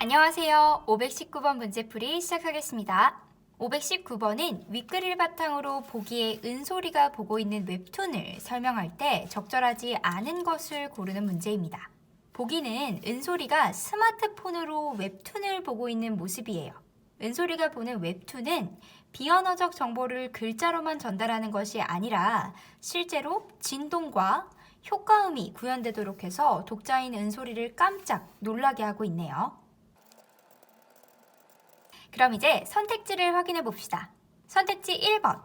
안녕하세요. 519번 문제풀이 시작하겠습니다. 519번은 윗글을 바탕으로 보기에 은소리가 보고 있는 웹툰을 설명할 때 적절하지 않은 것을 고르는 문제입니다. 보기는 은소리가 스마트폰으로 웹툰을 보고 있는 모습이에요. 은소리가 보는 웹툰은 비언어적 정보를 글자로만 전달하는 것이 아니라 실제로 진동과 효과음이 구현되도록 해서 독자인 은소리를 깜짝 놀라게 하고 있네요. 그럼 이제 선택지를 확인해 봅시다. 선택지 1번.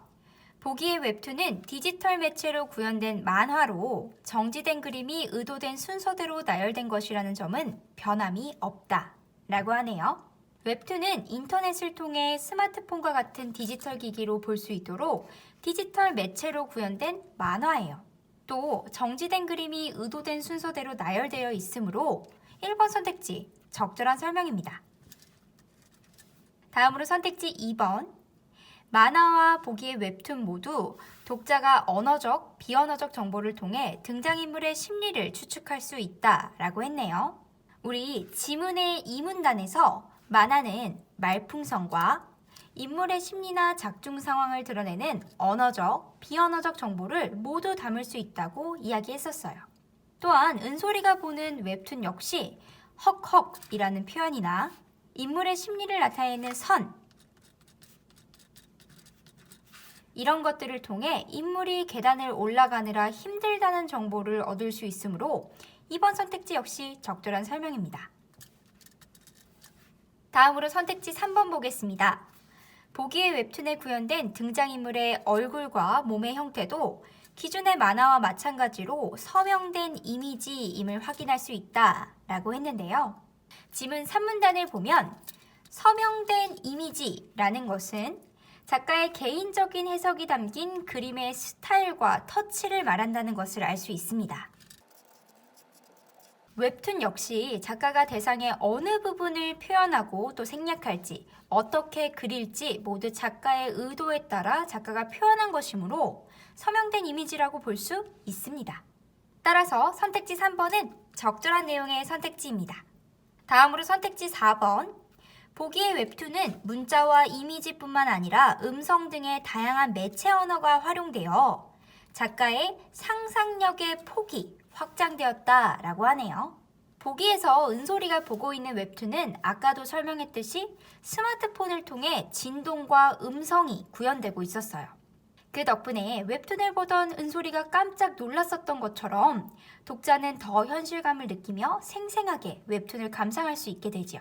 보기의 웹툰은 디지털 매체로 구현된 만화로 정지된 그림이 의도된 순서대로 나열된 것이라는 점은 변함이 없다. 라고 하네요. 웹툰은 인터넷을 통해 스마트폰과 같은 디지털 기기로 볼 수 있도록 디지털 매체로 구현된 만화예요. 또 정지된 그림이 의도된 순서대로 나열되어 있으므로 1번 선택지 적절한 설명입니다. 다음으로 선택지 2번. 만화와 보기의 웹툰 모두 독자가 언어적, 비언어적 정보를 통해 등장인물의 심리를 추측할 수 있다 라고 했네요. 우리 지문의 이문단에서 만화는 말풍선과 인물의 심리나 작중 상황을 드러내는 언어적, 비언어적 정보를 모두 담을 수 있다고 이야기했었어요. 또한 은소리가 보는 웹툰 역시 헉헉이라는 표현이나 인물의 심리를 나타내는 선 이런 것들을 통해 인물이 계단을 올라가느라 힘들다는 정보를 얻을 수 있으므로 이번 선택지 역시 적절한 설명입니다. 다음으로 선택지 3번 보겠습니다. 보기의 웹툰에 구현된 등장인물의 얼굴과 몸의 형태도 기존의 만화와 마찬가지로 서명된 이미지임을 확인할 수 있다 라고 했는데요. 지문 3문단을 보면 서명된 이미지라는 것은 작가의 개인적인 해석이 담긴 그림의 스타일과 터치를 말한다는 것을 알 수 있습니다. 웹툰 역시 작가가 대상의 어느 부분을 표현하고 또 생략할지, 어떻게 그릴지 모두 작가의 의도에 따라 작가가 표현한 것이므로 서명된 이미지라고 볼 수 있습니다. 따라서 선택지 3번은 적절한 내용의 선택지입니다. 다음으로 선택지 4번. 보기의 웹툰은 문자와 이미지뿐만 아니라 음성 등의 다양한 매체 언어가 활용되어 작가의 상상력의 폭이 확장되었다라고 하네요. 보기에서 은소리가 보고 있는 웹툰은 아까도 설명했듯이 스마트폰을 통해 진동과 음성이 구현되고 있었어요. 그 덕분에 웹툰을 보던 은소리가 깜짝 놀랐었던 것처럼 독자는 더 현실감을 느끼며 생생하게 웹툰을 감상할 수 있게 되지요.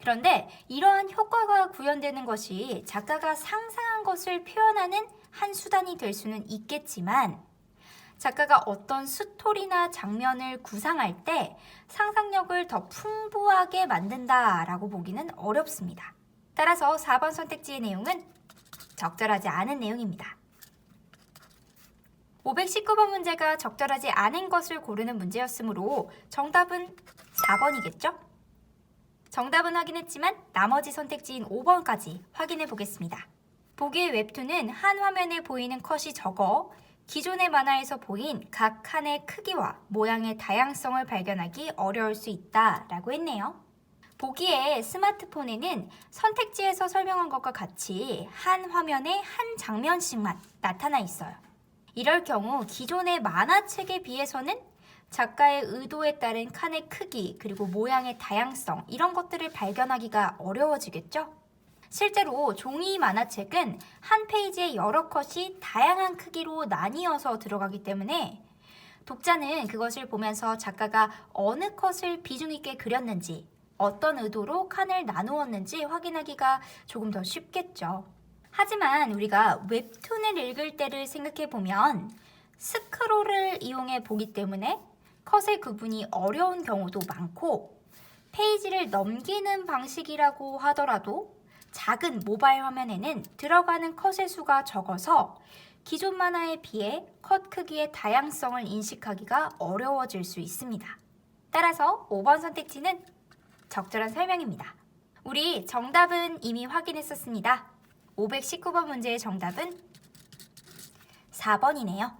그런데 이러한 효과가 구현되는 것이 작가가 상상한 것을 표현하는 한 수단이 될 수는 있겠지만 작가가 어떤 스토리나 장면을 구상할 때 상상력을 더 풍부하게 만든다라고 보기는 어렵습니다. 따라서 4번 선택지의 내용은 적절하지 않은 내용입니다. 519번 문제가 적절하지 않은 것을 고르는 문제였으므로 정답은 4번이겠죠? 정답은 확인했지만 나머지 선택지인 5번까지 확인해 보겠습니다. 보기의 웹툰은 한 화면에 보이는 컷이 적어 기존의 만화에서 보인 각 칸의 크기와 모양의 다양성을 발견하기 어려울 수 있다 라고 했네요. 보기에 스마트폰에는 선택지에서 설명한 것과 같이 한 화면에 한 장면씩만 나타나 있어요. 이럴 경우 기존의 만화책에 비해서는 작가의 의도에 따른 칸의 크기 그리고 모양의 다양성 이런 것들을 발견하기가 어려워지겠죠? 실제로 종이 만화책은 한 페이지에 여러 컷이 다양한 크기로 나뉘어서 들어가기 때문에 독자는 그것을 보면서 작가가 어느 컷을 비중 있게 그렸는지 어떤 의도로 칸을 나누었는지 확인하기가 조금 더 쉽겠죠. 하지만 우리가 웹툰을 읽을 때를 생각해 보면 스크롤을 이용해 보기 때문에 컷의 구분이 어려운 경우도 많고 페이지를 넘기는 방식이라고 하더라도 작은 모바일 화면에는 들어가는 컷의 수가 적어서 기존 만화에 비해 컷 크기의 다양성을 인식하기가 어려워질 수 있습니다. 따라서 5번 선택지는 적절한 설명입니다. 우리 정답은 이미 확인했었습니다. 519번 문제의 정답은 4번이네요.